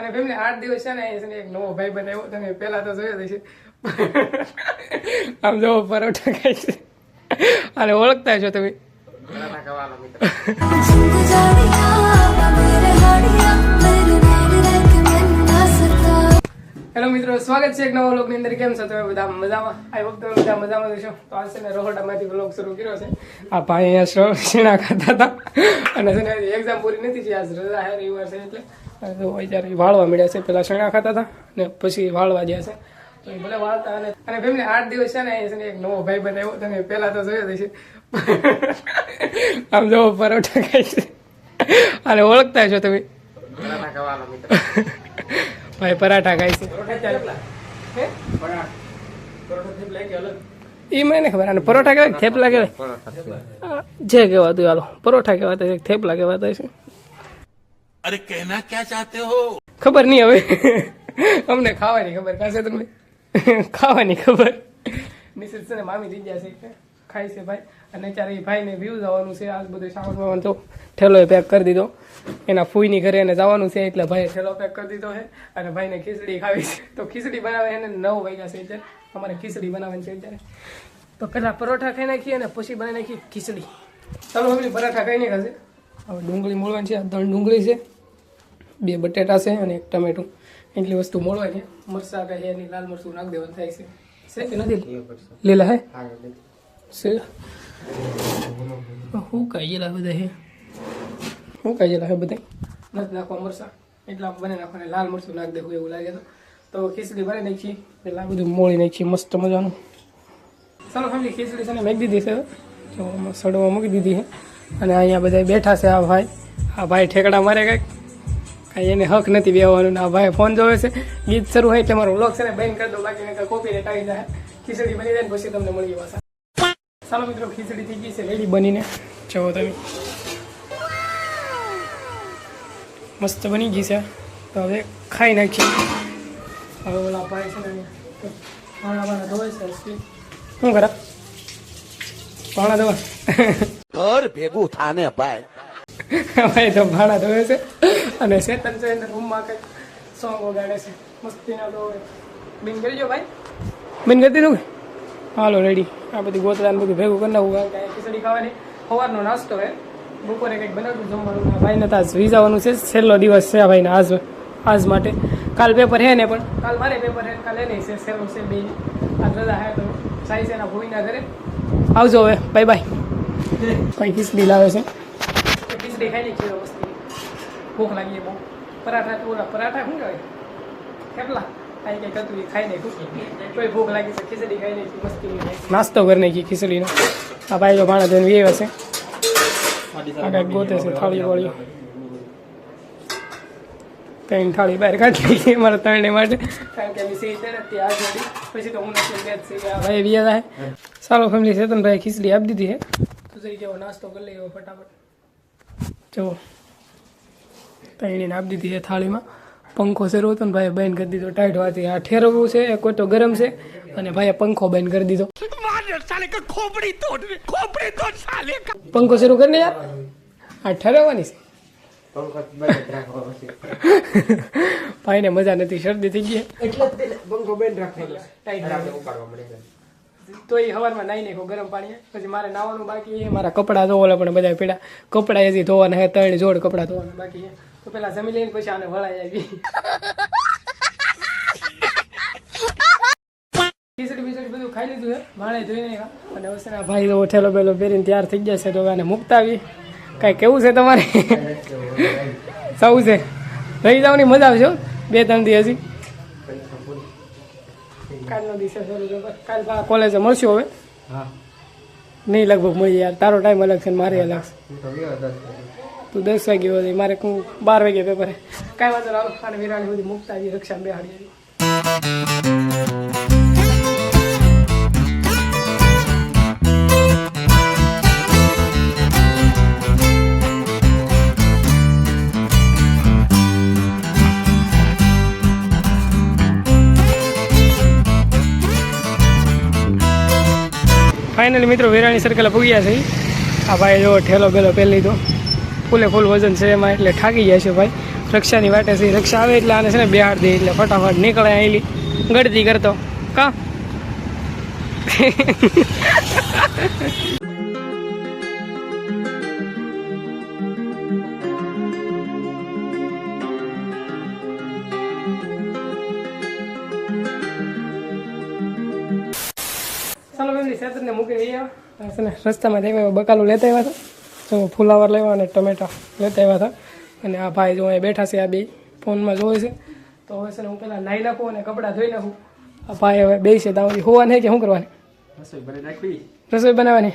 અને ફેમિલી આઠ દિવસ છે ને એને એક નવો ભાઈ બનાવ્યો તમે પહેલાં તો જોયો છે. આમ જવો પરોઠા ખાય છે. અને ઓળખતા છો તમે. હેલો મિત્રો સ્વાગત છે એક નવા વ્લોગની અંદર. કેમ છો તમે બધા? મજામાં? આઈ હોપ તમે બધા મજામાં છો તો આજે છે ને રોહડામાંથી વ્લોગ શરૂ કર્યો છે. આ ભાઈ અહીંયા શેણા ખાતા હતા. અને એક્ઝામ પૂરી નથી છે આજ રજા હે રવિવાર છે એટલે. તો અત્યારે વાળવા મળ્યા છે પેલા શણા ખાતા હતા ને પછી વાળવા ગયા છે. તો એ ભલે વાળતા અને અને ફેમિલી આઠ દિવસ છે ને અહીંયા એક નવો ભાઈ બનાવ્યો તમે પહેલાં તો જોયો છે આમ જો પરોઠા ખાય છે. અને ઓળખતા છો તમે. ભાઈ પરાઠા ખાય છે. એ ઈ મને ખબર અને પરોઠા કહેવાય થેપલા કહેવાય? જે કહેવાતું હાલો. પરોઠા કહેવાતા છે થેપલા કહેવાતા છે? અરે કહેના ક્યાં ચાહતે હો? ખબર નહીં હવે. અમને ખાવાની ખબર કાશે તમને? ખાવાની ખબર. નિશિત છે ને મામી થઈ જશે ખાઈ છે ભાઈ. અને ત્યારે એ ભાઈને વ્યૂઝ આવવાનું છે. આજ બધું સામાન વામાન તો ઠેલો પેક કરી દીધો. એના ફૂઈની ઘરે એને જવાનું છે એટલે ભાઈ ઠેલો પેક કરી દીધો છે. અને ભાઈને ખીચડી ખાવી છે. તો ખીચડી બનાવે એને નવ વાગ્યા છે અત્યારે. અમારે ખીચડી બનાવવાની છે અત્યારે. તો પહેલાં પરોઠા ખાઈ નાખીએ અને પછી બનાવી નાખીએ ખીચડી. ચાલો, હવે પરાઠા ખાઈ નાખાશે હવે ડુંગળી મોળવાની છે આ ત્રણ ડુંગળી છે બે બટેટા છે અને એક ટમેટું. એટલી વસ્તુ મોળવાની છે. મરચા કે એની લાલ મરચું નાખ દેવાનું થાય છે. છે કે નથી? લીલા હે? છે. શું કાઢેલા બધા હે? શું કાઢેલા હે બધા? નથી નાખવા મરસા એટલા બને નાખવાને. લાલ મરચું નાખ દેવું એવું લાગે તો. તો ખીચડી ભરી નાખી. પેલા બધું મોળી નાખી મસ્ત મજાનું. ચાલો ફેમિલી ખીચડી છે ને મેં દીધી છે. સડવા મૂકી દીધી છે. અને અહીંયા બધા બેઠા છે આ ભાઈ. આ ભાઈ ઠેકડા મારે કંઈક. કાંઈ એને હક નથી બેહવાનું આ ભાઈ ફોન જોવે છે. ગીત શરૂ હોય એટલે મારો વ્લોગ છે ને બંધ કરી દો બાકી નકર કોપી રેટ આવી જાય. ખીચડી બની જાય ને પછી તમને મળી પાછા. ચાલો મિત્રો, ખીચડી થઈ ગઈ છે. રેડી બનીને. જવો તમે. મસ્ત બની ગઈ છે. તો હવે ખાઈ નાખીએ. હવે ઓલા ભાઈ છે ને પાણા પાણા ધોવે છે. શું કરા? પાણા ધોવા. ઘર ભેગું થાને ભાઈ. ભાઈ તો ભાડા ધોવે છે. અને ચેતન છે એને રૂમમાં કંઈક સોંગ વગાડે છે. મસ્તીના તો બિન કરી દો ભાઈ. બિન કરી દીધું હાલો રેડી આ બધી ગોતરા બધું ભેગું કરી નાખું. કારણ કે ખીચડી ખાવાની સવારનો નાસ્તો હે. બપોરે કંઈક બનાવ્યું જમવાનું. આ ભાઈને તો આજ વિઝાવાનું છે. છેલ્લો દિવસ છે આ ભાઈને આજ આજ માટે. કાલ પેપર હે ને પણ. કાલ મારે પેપર હે કાલે નહીં છે. છેલ્લો છે બે આજ રજા હે તો સાઈ એના ભૂઈના ઘરે. આવજો હવે. બાય બાય કઈ ખીચડી લાવે છે? ખીચડી ખાઈ લીધી મસ્તી ભૂખ લાગી છે બહુ. પરાઠા પૂરા ઓલા પરાઠા શું કહેવાય? થેપલા. કાંઈ કંઈ કરતું ખાઈ નહીં કોઈ ભૂખ લાગી છે ખીચડી ખાઈ નહીં મસ્તી નાસ્તો કરી નાખી ખીચડીનો. આ ભાઈ જો ભાણા જોઈને વી હશે આ કાંઈક ગોતે છે થાળી વાળી. ત્રણ થાળી બહાર કાઢી ગઈ મારા ત્રણે માટે. કારણ કે મિસી ત્યાં જોડી પછી તો હું નથી છે ભાઈ વ્યા થાય. સારો ફેમિલી ચેતનભાઈ ખીચડી આપી દીધી છે. જઈ જેવો નાસ્તો કરી લઈએ ફટાફટ. જુઓ. તૈણીને આપી દીધી છે થાળીમાં. પંખો શરૂ હતો ને ભાઈ બંધ કરી દીધો ટાઈટ હોવાથી આ ઠેરવવું છે કોઈ તો ગરમ છે, અને ભાઈએ પંખો બંધ કરી દીધો. પંખો શરૂ કરીને યાર. આ ઠેરવવાની છે. ભાઈને મજા નથી, શરદી થઈ ગઈ તો એ હવારમાં નાઈ નાખો ગરમ પાણી પછી મારે નાવાનું બાકી છે મારા કપડાં ધોવાના પણ બધા પેડા. કપડાં એથી ધોવાના હે ત્રણ જોડ કપડાં ધોવાના બાકી છે. તો પેલા જમી લઈને પછી આને વળાઈ આવી. ખીચડી બીચડી બધું ખાઈ લીધું છે માણે ધોઈ નાખ્યા. અને વસના ભાઈ તો બેલો પહેરીને તૈયાર થઈ જશે તો આને મુકતા આવી કાંઈ કેવું છે તમારે? સૌ છે. રહી જવાની મજા આવશે હો. બે ત્રણ દી હજી. કાલનો દિવસે શરૂ થયો. કાલ કોલેજે મળશું હવે. નહીં લગભગ મળી યાર તારો ટાઈમ અલગ છે મારે અલગ છે. તું દસ વાગે હોય મારે હું બાર વાગે પેપર. કાંઈ વાંધો રાહુલ ખાન વિરાણી બધી મુકતા આવી રક્ષા બેહાડી ફાઇનલી મિત્રો વેરાણી સર્કલે પૂગ્યા છે. આ ભાઈ જો ઠેલો બેલો પહેલી તો ફૂલે ફૂલ વજન છે એમાં, એટલે થાકી જાય છે ભાઈ. રક્ષાની વાટે છે, રક્ષા આવે એટલે આને છે ને બિહાર દે, એટલે ફટાફટ નીકળે આવેલી ગળતી કરતો. કા? સેતરને મૂકી રહી આવ્યા અને છે ને રસ્તામાં આવ્યા બકાલું લેતા આવ્યા હતા જો ફુલાવર લેવા અને ટમેટા લેતા આવ્યા હતા. અને આ ભાઈ જો અહીંયા બેઠા છે આ બે ફોનમાં જોવે છે. તો હવે છે ને હું પહેલાં નાહી નાખું અને કપડાં ધોઈ નાખું. આ ભાઈ હવે બે છે ત્યાં હોવા નહીં કે શું કરવાની? રસોઈ બનાવવાની?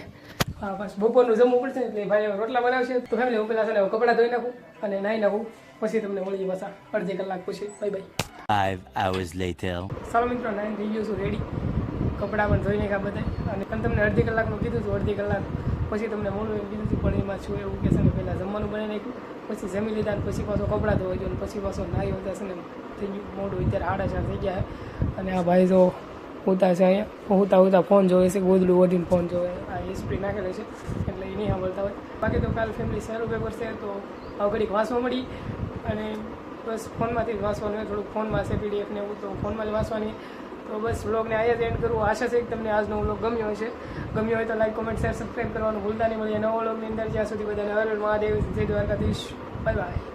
હા બસ બપોરનું જમવું પડશે એટલે ભાઈ હવે રોટલા બનાવશે. તો ફેમિલી હું પહેલાં છે ને કપડાં ધોઈ નાખું અને નાહી નાખું. પછી તમને મળીએ પાછા અડધી કલાક પછી. Bye bye. Five hours later. ચાલો મિત્રો નાઈન થઈ ગયું છું રેડી કપડાં પણ ધોઈ નાખ્યા બધા. અને પણ તમને અડધી કલાકનું કીધું હતું, અડધી કલાક પછી તમને મોડું એમ કીધું હતું, પણ એમાં છું એવું કે છે ને, પહેલાં જમવાનું બનાવી નાખ્યું, પછી જમી લીધા અને પછી પાછો કપડાં ધોઈ ગયો અને પછી પાછો નાહી હોતા છે ને, થઈ ગયું મોડું. અત્યારે સાડા ચાર થઈ ગયા અને આ ભાઈ જો હોતા છે અહીંયા, હોતા હોતા ફોન જોવે છે, ગોદડું વધીને ફોન જોવે આ હિસ્ટ્રી નાખેલો છે, એટલે એ નહીં સાંભળતા હોય. બાકી તો કાલ ફેમિલી સારું પેપર છે તો હવે ઘડીક વાંચવા મળી. અને બસ ફોનમાંથી જ વાંચવાનું હોય, થોડુંક ફોનમાં છે પીડીએફ ને એવું, તો ફોનમાં જ વાંચવાની. તો બસ વ્લોગને અહીંયા જ એન્ડ કરવું આશા છે કે તમને આજનો વ્લોગ ગમ્યો હશે. ગમ્યો હોય તો લાઈક કોમેન્ટ શેર સબસ્ક્રાઈબ કરવાનું ભૂલતા નહીં. મળીએ નવો વ્લોગની અંદર. જ્યાં સુધી બધાને હર મહાદેવ. જય દ્વારકાધીશ. Bye bye